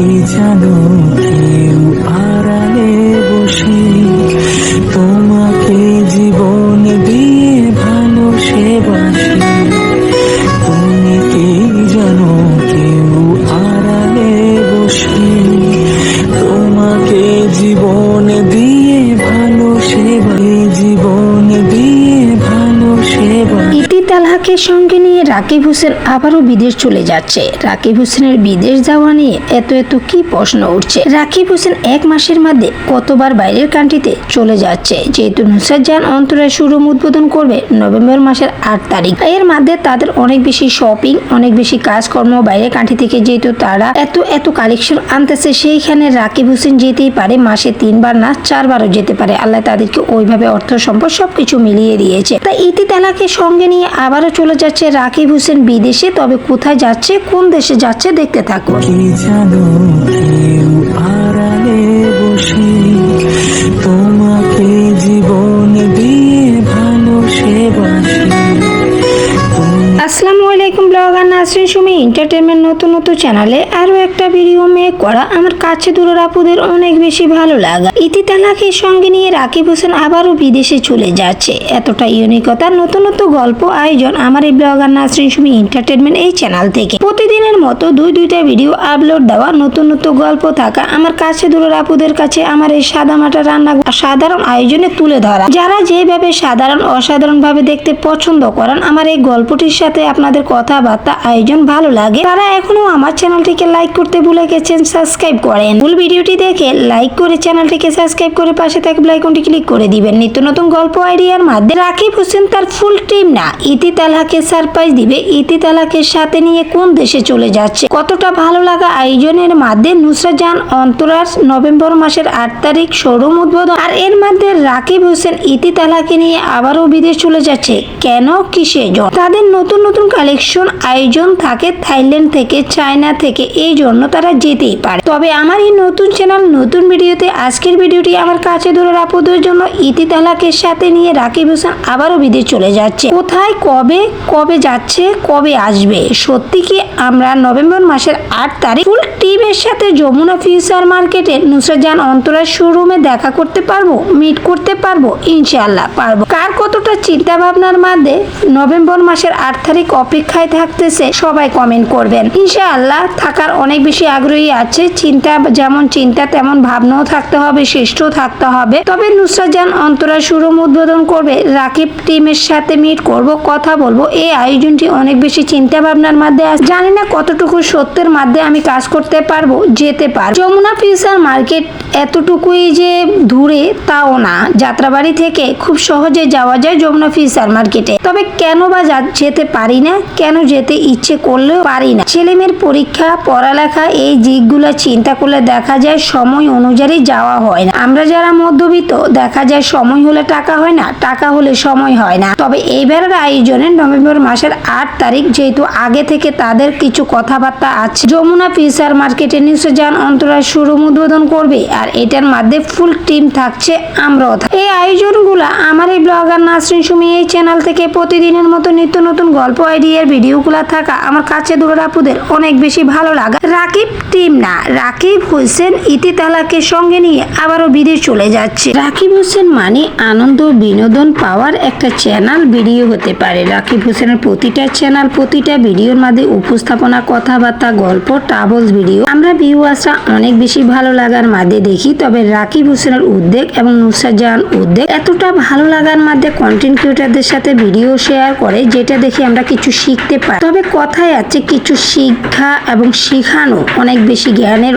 কি জানো? তালহাকে সঙ্গে নিয়ে রাকিব হোসেন আবারও বিদেশ চলে যাচ্ছে। রাকিব হোসেনের বিদেশ যাওয়া নিয়ে এত এত কি প্রশ্ন উঠছে? রাকিব হোসেন এক মাসের মধ্যে কতবার বাইরের কান্ট্রিতে চলে যাচ্ছে? যেহেতু নুসরাত জাহান অন্তরায় শোরুম উদ্বোধন করবে নভেম্বর মাসের আট তারিখ। এর মধ্যে তাদের অনেক বেশি শপিং অনেক বেশি কাজকর্ম বাইরের কান্ট্রি থেকে যেহেতু তারা এত এত কালেকশন আনতেছে, সেইখানে রাকিব হোসেন যেতেই পারে, মাসে তিনবার না, চারবারও যেতে পারে। আল্লাহ তাদেরকে ওইভাবে অর্থ সম্পদ সবকিছু মিলিয়ে দিয়েছে। তাই ইতি তালাকে সঙ্গে নিয়ে আবারও চলে যাচ্ছে রাকিব হোসেন বিদেশে তবে কোথায় যাচ্ছে কোন দেশে যাচ্ছে দেখতে থাকুন। কি জানো কেউ আড়ালে বসে তোমাকে জীবন দিয়ে ভালো সে বাসে তুমি আসসালামু আলাইকুম ব্লগার নাসরিন সুমি এন্টারটেনমেন্ট নতুন নতুন চ্যানেলে আরও একটা ভিডিও মেক করা আমার কাছে দূরের আপুদের অনেক বেশি ভালো লাগা। ইতি তালাকে সঙ্গে নিয়ে রাকিব হোসেন আবারও বিদেশে চলে যাচ্ছে। এতটা ইউনিকতা নতুন নতুন গল্প আয়োজন আমার এই ব্লগার নাসরিন সুমি এন্টারটেনমেন্ট এই চ্যানেল থেকে। প্রতিদিনের মতো দুই দুইটা ভিডিও আপলোড দেওয়া, নতুন নতুন গল্প থাকা আমার কাছে দূরের আপুদের কাছে আমার এই সাদামাটা রান্না সাধারণ আয়োজনে তুলে ধরা। যারা যেভাবে সাধারণ, অসাধারণভাবে দেখতে পছন্দ করেন, আমার এই গল্পটির সাথে আপনাদের কথাবার্তা আয়োজন ভালো লাগে, তারা এখনও আমার চ্যানেলটিকে লাইক করতে ভুলে গেছেন সাবস্ক্রাইব করেন। ফুল ভিডিওটি দেখে লাইক করে চ্যানেলটিকে সাবস্ক্রাইব করে পাশে থাকা আইকনটি ক্লিক করে দিবেন। নিত্য নতুন গল্প আইডিয়ার মাধ্যমে রাকিব হোসেন তার ফুল টিম না, ইতি তালাকে সারপ্রাইজ দিবে, ইতি তালাকের সাথে নিয়ে কোন দেশে চলে যাচ্ছে? কতটা ভালো লাগা আয়োজনের মাধ্যমে নুসরাত জাহান অন্তরার নভেম্বর মাসের আট তারিখ শোরুম উদ্বোধন। আর এর মধ্যে রাকিব হোসেন ইতি তালাকে নিয়ে আবারও বিদেশ চলে যাচ্ছে, কেন কিসে তাদের নতুন নতুন কালেকশন আয়োজন থাকে থাইল্যান্ড থেকে, চায়না থেকে, এই জন্য তারা যেতেই পারে। তবে আমার এই নতুন চ্যানেল, নতুন ভিডিওতে আজকের ভিডিওটি আমার কাছে ধরে আপদের জন্য ইতি তালাকের সাথে নিয়ে রাকিব হোসেন আবারও বিদেশ চলে যাচ্ছে। কোথায়, কবে কবে যাচ্ছে, কবে আসবে? সত্যি কি আমরা নভেম্বর মাসের আট তারিখ ফুল টিমের সাথে যমুনা ফিউচার মার্কেটে নুসরাত জাহান অন্তরার শোরুমে দেখা করতে পারব, মিট করতে পারব? ইনশাল্লাহ পারব। কার কতটা চিন্তা ভাবনার মধ্যে নভেম্বর মাসের আট তারিখ অপেক্ষায় থাকতেছে, সবাই কমেন্ট করবেন। ইনশাআল্লাহ থাকার অনেক বেশি আগ্রহী আছে, চিন্তা যেমন চিন্তা, তেমন ভাবনাও থাকতে হবে শ্রেষ্ঠ থাকতে হবে। তবে নুসরাত জাহান অন্তরা শোরুম উদ্বোধন করবে, রাকিব টিমের সাথে মিট করব, কথা বলব। এই আয়োজনটি অনেক বেশি চিন্তা ভাবনার মধ্যে জানি না কতটুকু সত্যের মাধ্যমে আমি কাজ করতে পারব, যেতে পার যমুনা ফিউচার মার্কেট এতটুকুই যে দূরে, তাও না। যাত্রাবাড়ি থেকে খুব সহজে যাওয়া যায় যমুনা ফিউচার মার্কেটে। তবে কেন বা যেতে পারি না? কেন যেতে ইচ্ছে করলেও পারি না। ছেলে মেয়ের পরীক্ষা, পড়ালেখা, এই দিকগুলো চিন্তা করলে দেখা যায় সময় অনুযায়ী যাওয়া হয় না। আমরা যারা মধ্যবিত্ত, দেখা যায় সময় হলে টাকা হয় না, টাকা হলে সময় হয় না। তবে এইবারের আয়োজনে নভেম্বর মাসের আট তারিখ যেহেতু আগে থেকে তাদের কিছু কথাবার্তা আছে, যমুনা ফিউচার মার্কেটে নিশ্চয় যান অন্তরায় শোরুম উদ্বোধন করবে আর এটার মধ্যে ফুল টিম থাকছে আমরাও এই আয়োজনগুলো আমার এই ব্লগার নাসরিন সুমি এই চ্যানেল থেকে প্রতিদিনের মতো নিত্য নতুন গল্প আইডিয়ার ভিডিওগুলো থাকা আমার কাছে দূরের আপুদের অনেক বেশি ভালো লাগা। রাকিব টিম না, রাকিব হোসেন ইতি তালাকে সঙ্গে নিয়ে আবারও বিদেশ চলে যাচ্ছে। রাকিব হোসেন মানে আনন্দ বিনোদন পাওয়ার একটা চ্যানেল ভিডিও হতে পারে। রাকিব হোসেনের প্রতিটা চ্যানেল, প্রতিটা ভিডিওর মধ্যে উপস্থাপনা, কথাবার্তা, গল্প, ট্রাভেলস ভিডিও। আমরা ভিউয়ার্সরা অনেক বেশি ভালো লাগার মধ্যে দেখি, তবে রাকিব হোসেনের উদ্যোগ এবং নুসরাত জাহান উদ্যোগ এতটা ভালো লাগার মধ্যে কন্টেন্ট ক্রিয়েটারদের সাথে ভিডিও শেয়ার করে, যেটা দেখে আমরা কিছু শিখতে পারি। তবে কথায় আছে, কিছু শিক্ষা এবং শিখানো অনেক বেশি জ্ঞানের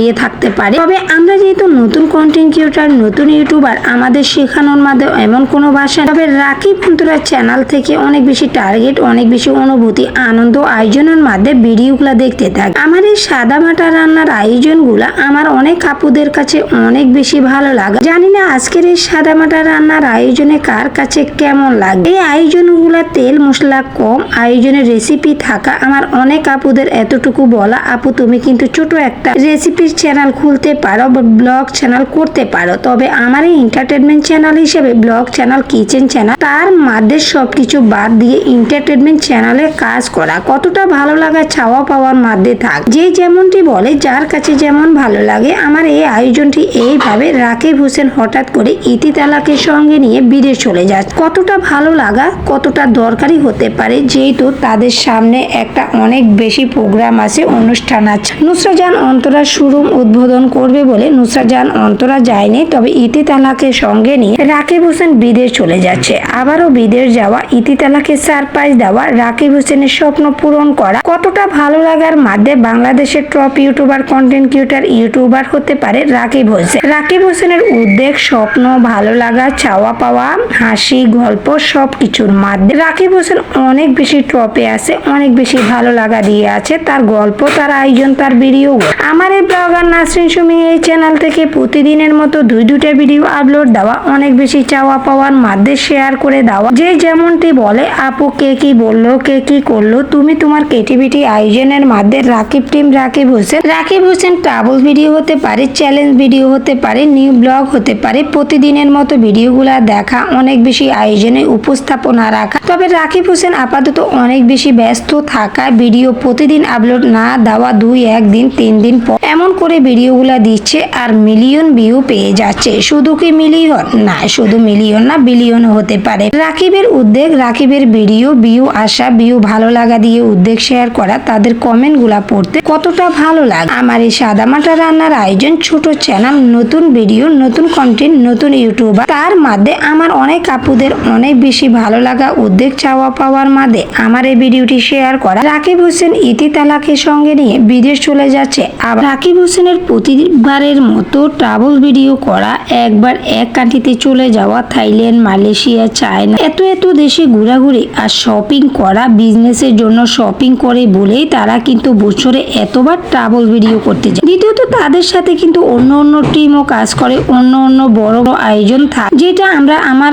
ইয়ে থাকতে পারে। তবে আমরা যেহেতু নতুন কন্টেন্ট ক্রিয়েটার নতুন ইউটিউবার আমাদের শেখানোর মাধ্যমে এমন কোনো ভাষা তবে রাকিব অন্তরা চ্যানেল থেকে অনেক বেশি টার্গেট অনেক বেশি অনুভূতি, আনন্দ আয়োজনের মাধ্যমে ভিডিওগুলো দেখতে থাকি। আমার এই সাদা মাটা রান্নার আয়োজনগুলো আমার অনেক আপুদের কাছে অনেক বেশি ভালো লাগে। জানি না আজকের এই সাদা মাটা রান্নার আয়োজনে কার কাছে কেমন লাগে। এই আয়োজনগুলো তেল মশলা কম আয়োজনের রেসিপি থাকা আমার অনেক আপুদের এতটুকু বলা আপু, তুমি কিন্তু ছোট একটা রেসিপির চ্যানেল খুলতে পারো ব্লগ চ্যানেল করতে পারো। তবে আমার এই এন্টারটেনমেন্ট চ্যানেল হিসেবে ব্লগ চ্যানেল কিচেন চ্যানেল তার মধ্যে সবকিছু বাদ দিয়ে এন্টারটেনমেন্ট চ্যানেলে কাজ করা। কতটা ভালো লাগা ছাওয়া পাওয়ার মধ্যে থাক। যে যেমনটি বলে, যার কাছে যেমন ভালো লাগে, আমার এই আয়োজনটি এইভাবে রাকিব হোসেন হঠাৎ করে ইতি তালাকে সঙ্গে নিয়ে বিদেশ চলে যাচ্ছে কতটা ভালো লাগা, কতটা দরকারি হতে পারে যেহেতু তাদের সামনে একটা অনেক বেশি প্রোগ্রাম আছে, অনুষ্ঠান আছে। নুসরা জান অন্তরা শুরুম উদ্বোধন করবে বলে নুসরা জান অন্তরা যায়নি, তবে ইতি তালাকে সঙ্গে নিয়ে রাকিব হোসেন বিদেশ চলে যাচ্ছে। আবারও বিদেশ যাওয়া ইতি তালাকে সারপ্রাইজ দেওয়া, রাকিব হোসেনের স্বপ্ন পূরণ করা, কতটা ভালো লাগার মাধ্যমে বাংলাদেশের top YouTuber content creator YouTuber হতে পারে রাকিব হোসেন। রাকিব হোসেনের উদ্বেগ, স্বপ্ন, ভালো লাগা, চাওয়া পাওয়া, হাসি, গল্প সব কিছুর মাধ্যমে রাকিব হোসেন অনেক বেশি টপে আছে, অনেক বেশি ভালো লাগা দিয়ে আছে, তার গল্প, তার আয়োজন, তার ভিডিও আমার এই ব্লগার নাসরিন সুমি এই চ্যানেল থেকে প্রতিদিনের মতো দুই দুটা ভিডিও আপলোড দেওয়া, অনেক বেশি চাওয়া পাওয়ার মাধ্যমে শেয়ার করে দেওয়া। যে যেমনটি বলে, আপু, কে কি বলল, কে কি করল? তুমি তোমার ক্রিয়েটিভিটি আয়োজনের মাধ্যমে Rakib team Rakib Hossain. Rakib Hossain travel video হতে পারে চ্যালেঞ্জ ভিডিও হতে পারে নিউ ব্লগ হতে পারে, প্রতিদিনের মতো ভিডিওগুলা দেখা, অনেক বেশি আয়োজনে উপস্থাপনা রাখা। তবে রাকিব হোসেন আপাতত অনেক বেশি ব্যস্ত থাকা ভিডিও প্রতিদিন আপলোড না দেওয়া দুই একদিন তিন দিন পর এমন করে ভিডিওগুলা দিচ্ছে আর মিলিয়ন ভিউ পেয়ে যাচ্ছে। শুধু কি মিলিয়ন? না, শুধু মিলিয়ন না, বিলিয়ন হতে পারে। রাকিবের উদ্বেগ, রাকিবের ভিডিও, ভিউ আসা ভিউ ভালো লাগা দিয়ে উদ্বেগ শেয়ার করা, তাদের কমেন্টগুলা পড়তে কতটা ভালো লাগে। আমার এই সাদামাটা রান্নার আয়োজন, ছোট চ্যানেল, নতুন ভিডিও, নতুন কন্টেন্ট নতুন ইউটিউবার তার মধ্যে আমার অনেক আপুদের অনেক বেশি ভালো লাগা, উদ্বেগ, চাওয়া পাওয়ার মাঝে আমার এই ভিডিওটি শেয়ার করা। রাকিব হোসেন ইতি তালাকে সঙ্গে নিয়ে বিদেশ চলে যাচ্ছে। আবার রাকিব হোসেনের প্রতিবারের মতো ট্রাভেল ভিডিও করা একবার এক কান্ট্রিতে চলে যাওয়া থাইল্যান্ড, মালয়েশিয়া, চায়না, এত এত দেশে ঘোরাঘুরি আর শপিং করা বিজনেসের জন্য শপিং করে বলেই তারা কিন্তু বছরে এতবার ট্রাভেল ভিডিও করতে যায়। দ্বিতীয়ত তাদের সাথে কিন্তু অন্য অন্য টিমও কাজ করে, অন্য অন্য বড় বড় আয়োজন থাকে। যেটা আমরা আমার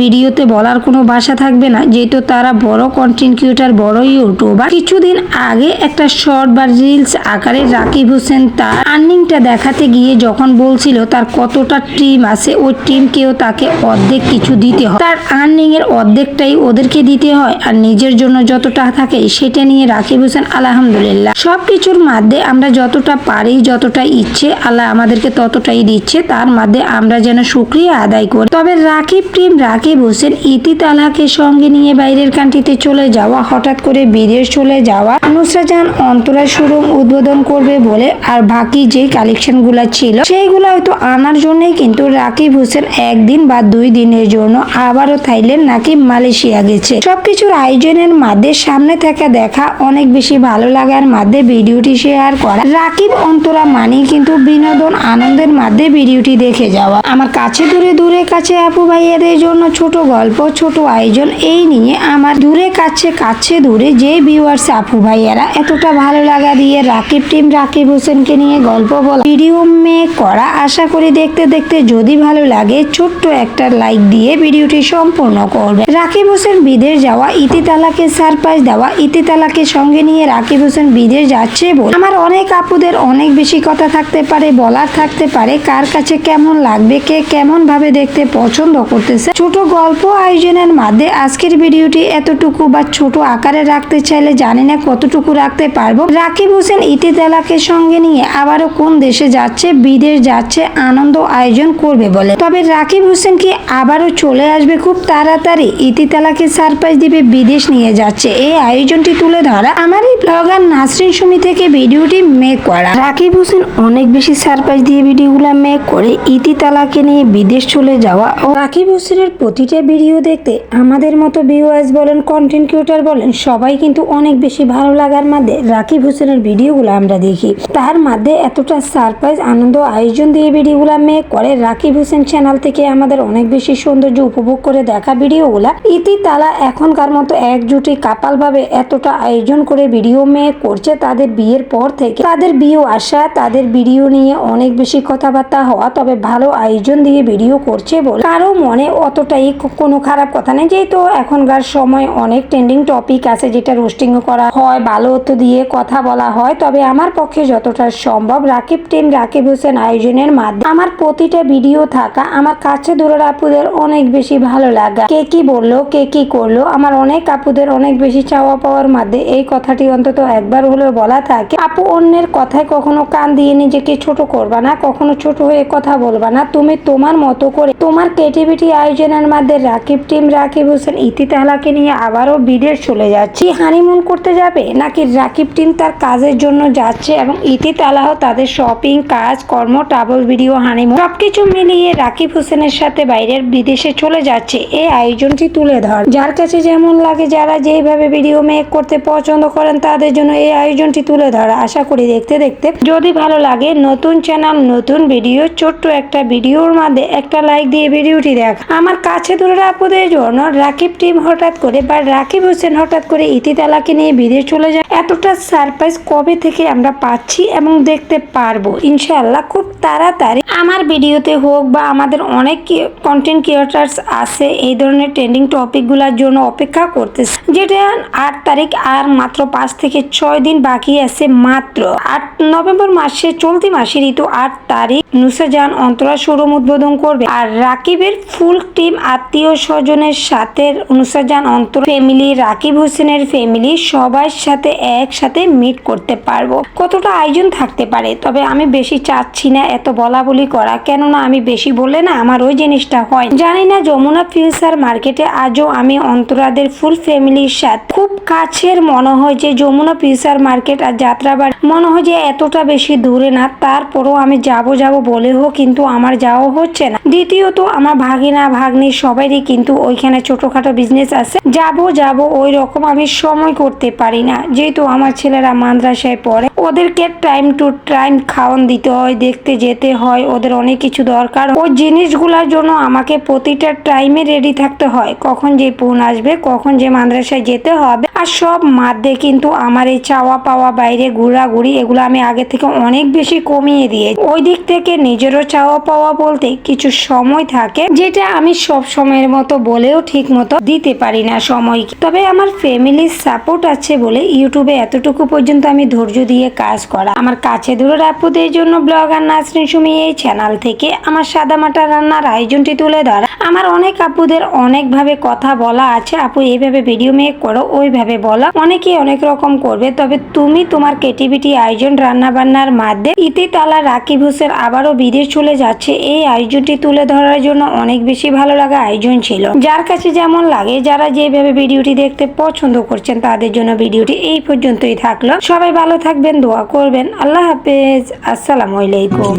ভিডিওতে বলার কোনো ভাষা থাকবে না। যেহেতু তারা বড় কন্টেন্ট ক্রিয়েটার বড় ইউটিউবার। কিছুদিন আগে একটা শর্ট বা রিলস আকারে রাকিব হোসেন তার আর্নিংটা দেখাতে গিয়ে যখন বলছিল তার কতটা টিম আছে, ওই টিমকেও তাকে অর্ধেক কিছু দিতে হয়। তার আর্নিং এর অর্ধেকটাই ওদেরকে দিতে হয় আর নিজের জন্য যতটা থাকে সেটা নিয়ে রাকিব হোসেন আলহামদুলিল্লাহ। সব কিছুর মধ্যে আমরা যতটা পারি, যতটা ইচ্ছে, আল্লাহ আমাদেরকে ততটাই দিচ্ছে, তার মধ্যে আমরা যেন সুক্রিয়া আদায় করি। তবে রাকিব টিম রাকিব হোসেন ইতি তালাকে সঙ্গে নিয়ে বাইরের কান্ট্রিতে চলে যাওয়া, হঠাৎ করে বিদেশ চলে যাওয়া, নুসরা জান অন্তরা শোরুম উদ্বোধন করবে বলে আর বাকি যে কালেকশনগুলো ছিল, সেইগুলো হয়তো আনার জন্যই কিন্তু রাকিব হোসেন একদিন বা দুই দিনের জন্য আবারও থাইল্যান্ড নাকি মালয়েশিয়া গেছে। সবকিছুর আয়োজনের মাধ্যমে সামনে থেকে দেখা অনেক বেশি ভালো লাগার মাধ্যমে ভিডিওটি শেয়ার করা। রাকিব অন্তরা মানেই কিন্তু বিনোদন আনন্দের মাধ্যমে ভিডিওটি দেখে যাওয়া। আমার কাছে দূরে দূরে কাছে আপু ভাইয়াদের জন্য ছোট গল্প, ছোট আয়োজন, এই নিয়ে আমার দূরে কাছে কাছে দূরে যে ভিউয়ার্স আপু ভাইয়ারা এতটা ভালো লাগা দিয়ে রাকিব টিম রাকিব হোসেনকে নিয়ে গল্প বলা ভিডিও মে করা আশা করি দেখতে দেখতে যদি ভালো লাগে, ছোট্ট একটা লাইক দিয়ে ভিডিওটি সম্পূর্ণ করবে। রাকিব হোসেন বিদেশ যাওয়া ইতি তালাকে সারপ্রাইজ দেওয়া ইতি তালাকে সঙ্গে নিয়ে রাকিব হোসেন বিদেশ যাচ্ছে বলে। আমার অনেক আপুদের অনেক বেশি কথা থাকতে পারে, বলার থাকতে পারে, কার কাছে কেমন লাগবে, কে কেমন ভাবে দেখতে পছন্দ করতেছে। ছোট গল্প আয়োজনের মাধ্যমে আজকের ভিডিওটি এতটুকু বা ছোট আকারে রাখতে চাইলে জানি না কতটুকু রাখতে পারব। রাকিব হোসেন ইতি তালাকে সঙ্গে নিয়ে আবারও কোন দেশে যাচ্ছে, বিদেশ যাচ্ছে, আনন্দ আয়োজন করবে বলে। তবে রাকিব হোসেন কি আবারও চলে আসবে খুব তাড়াতাড়ি? ইতি তালাকে সারপ্রাইজ দিবে, বিদেশ নিয়ে যাচ্ছে। এই আয়োজনটি তুলে ধরা আমার এই ব্লগার নাসরিন সুমি থেকে ভিডিওটি মেক করা। রাকিব হোসেন অনেক বেশি সারপ্রাইজ দিয়ে ভিডিওগুলো মেক করে ইতি তালাকে নিয়ে বিদেশ চলে যাওয়া ও রাকিব হোসেনের প্রতিটা ভিডিও দেখতে আমাদের মতো ভিউয়ার্স বলেন কন্টেন্ট ক্রিয়েটার বলেন, সবাই কিন্তু অনেক বেশি ভালো লাগার মধ্যে রাকিব হোসেনের ভিডিওগুলো আমরা দেখি। তার মধ্যে এতটা সারপ্রাইজ, আনন্দ আয়োজন দিয়ে ভিডিওগুলো মেয়ে করে রাকিব হোসেন চ্যানেল থেকে আমাদের অনেক বেশি সৌন্দর্য উপভোগ করে দেখা ভিডিওগুলা। ইতি তালা এখনকার মতো একজুটি কাপাল ভাবে এতটা আয়োজন করে ভিডিও মেয়ে করছে তাদের বিয়ের পর থেকে। তাদের বিয়ে আসা, তাদের ভিডিও নিয়ে অনেক বেশি কথাবার্তা হওয়া, তবে ভালো আয়োজন দিয়ে ভিডিও করছে বলে। কারও মনে অতটাই কোনো খারাপ কথা নেই, যেহেতু এখনকার সময় অনেক ট্রেন্ডিং টপিক আছে যেটা রোস্টিং করা হয় অর্থ দিয়ে কথা বলা হয়। তবে আমার পক্ষে যতটা সম্ভব রাকিব টিম রাকিব হোসেন আয়োজনের মাধ্যমে আমার প্রতিটা ভিডিও থাকা আমার কাছে দূরের আপুদের অনেক বেশি ভালো লাগা। কে কি বলল, কে কি করল, আমার অনেক আপুদের অনেক বেশি চাওয়া পাওয়ার মধ্যে এই কথাটি অন্তত একবার হলেও বলা থাকে। আপু অন্যের কথায় কখনো কান দিয়ে নিজেকে ছোট করবা না, কখনো ছোট হয়ে কথা বলবা না। তুমি তোমার মতো করে তোমার ক্রিয়েটিভিটি আয়োজনের মধ্যে রাকিব টিম রাকিব হোসেন ইতি তাহলাকে নিয়ে আবারও বিদেশ চলে যাচ্ছে। হানিমুন করতে যাবে? নাকি রাকিব টিম তার কাজের জন্য যাচ্ছে এবং ইতি তালাহ তাদের শপিং কাজ, কর্ম ট্রাভেল ভিডিও হানিমুন সবকিছু মিলিয়ে রাকিব হোসেনের সাথে বাইরের বিদেশে চলে যাচ্ছে। এই আয়োজনটি তুলে ধর। যার কাছে যেমন লাগে যারা যেইভাবে ভিডিও মেক করতে পছন্দ করেন তাদের জন্য এই আয়োজনটি তুলে ধরা। আশা করি দেখতে দেখতে যদি ভালো লাগে, নতুন চ্যানেল নতুন ভিডিও ছোট্ট একটা ভিডিওর মধ্যে একটা লাইক দিয়ে ভিডিওটি দেখ। আমার কাছে দূরের আপদের জন্য রাকিব টিম হঠাৎ করে বা রাকিব হোসেন হঠাৎ করে ইতিতালাকে নিয়ে বিদেশ চলে যায়। এতটা সারপ্রাইজ কবে থেকে আমরা পাচ্ছি এবং দেখতে পারব? ইনশাআল্লাহ খুব তাড়াতাড়ি। আমার ভিডিওতে হোক বা আমাদের অনেক কন্টেন্ট ক্রিয়েটার্স আছে, এই ধরনের ট্রেন্ডিং টপিকগুলোর জন্য অপেক্ষা করতেছে। যেটা আট তারিখ আর মাত্র পাঁচ থেকে ছয় দিন বাকি আছে মাত্র। আট নভেম্বর মাসে চলতি মাসের ঋতু আট তারিখ নুসাজান অন্তরা শোরুম উদ্বোধন করবে। আর রাকিবের ফুল টিম আত্মীয় স্বজনের সাথে নুসাজান অন্তর ফ্যামিলি রাকিব হোসেনের ফ্যামিলি সবার সাথে একসাথে মিট করতে পারব। কতটা আয়োজন থাকতে পারে? তবে আমি বেশি চাচ্ছি না এত বলা বলি করা। কেননা আমি বেশি বলে না আমার ওই জিনিসটা হয়। জানি না যমুনা ফিউচার মার্কেটে আজও আমি অন্তরাদের ফুল ফ্যামিলির সাথে। খুব কাছের মনে হয় যে যমুনা ফিউচার মার্কেট আর যাত্রাবাড়ি মনে হয় যে এতটা বেশি দূরে না। তারপরও আমি যাব যাব বলেও কিন্তু আমার যাওয়া হচ্ছে না। দ্বিতীয়ত আমার ভাগিনা, ভাগ্নি সবারই কিন্তু ওইখানে ছোটখাটো বিজনেস আছে। যাব যাব ওই রকম আমি সময় করতে পারি না। যেহেতু আমার ছেলেরা মাদ্রাসায় পড়ে, ওদেরকে টাইম টু টাইম খাওয়ান দিতে হয়, দেখতে যেতে হয়, ওদের অনেক কিছু দরকার। ওই জিনিসগুলোর জন্য আমাকে প্রতিটা টাইমে রেডি থাকতে হয়। কখন যে ফোন আসবে, কখন যে মাদ্রাসায় যেতে হবে। আর সব মাধ্যে কিন্তু আমার এই চাওয়া পাওয়া বাইরে ঘোরাঘুরি, এগুলো আমি আগে থেকে অনেক বেশি কমিয়ে দিয়ে ওই দিক থেকে নিজেরও চাওয়া পাওয়া বলতে কিছু সময় থাকে, যেটা আমি সব সময়ের মতো বলেও ঠিক মতো দিতে পারি না সময় তবে আমার ফ্যামিলির সাপোর্ট আছে বলে ইউটিউবে এতটুকু পর্যন্ত আমি ধৈর্য দিয়ে কাজ করা। আমার কাছে দূরের আপুদের জন্য ব্লগার নাসরিন সুমি এই চ্যানেল থেকে আমার সাদা মাটা রান্নার আয়োজনটি তুলে ধরা। আমার অনেক আপুদের অনেকভাবে কথা বলা আছে। আপু, এইভাবে ভিডিও মেক করো, ওইভাবে বলা। অনেকে অনেক রকম করবে, তবে তুমি তোমার ক্রিয়েটিভিটি আয়োজন রান্না বান্নার মাধ্যমে ইতি তালা রাকিব হোসেন আবারও বিদেশ চলে যাচ্ছে। এই আয়োজনটি তুলে ধরার জন্য অনেক বেশি ভালো লাগা আয়োজন ছিল। যার কাছে যেমন লাগে, যারা যেভাবে ভিডিওটি দেখতে পছন্দ করছেন, তাদের জন্য ভিডিওটি এই পর্যন্তই থাকল। সবাই ভালো থাকবেন, দোয়া করবেন। আল্লাহ হাফেজ। আসসালামু আলাইকুম।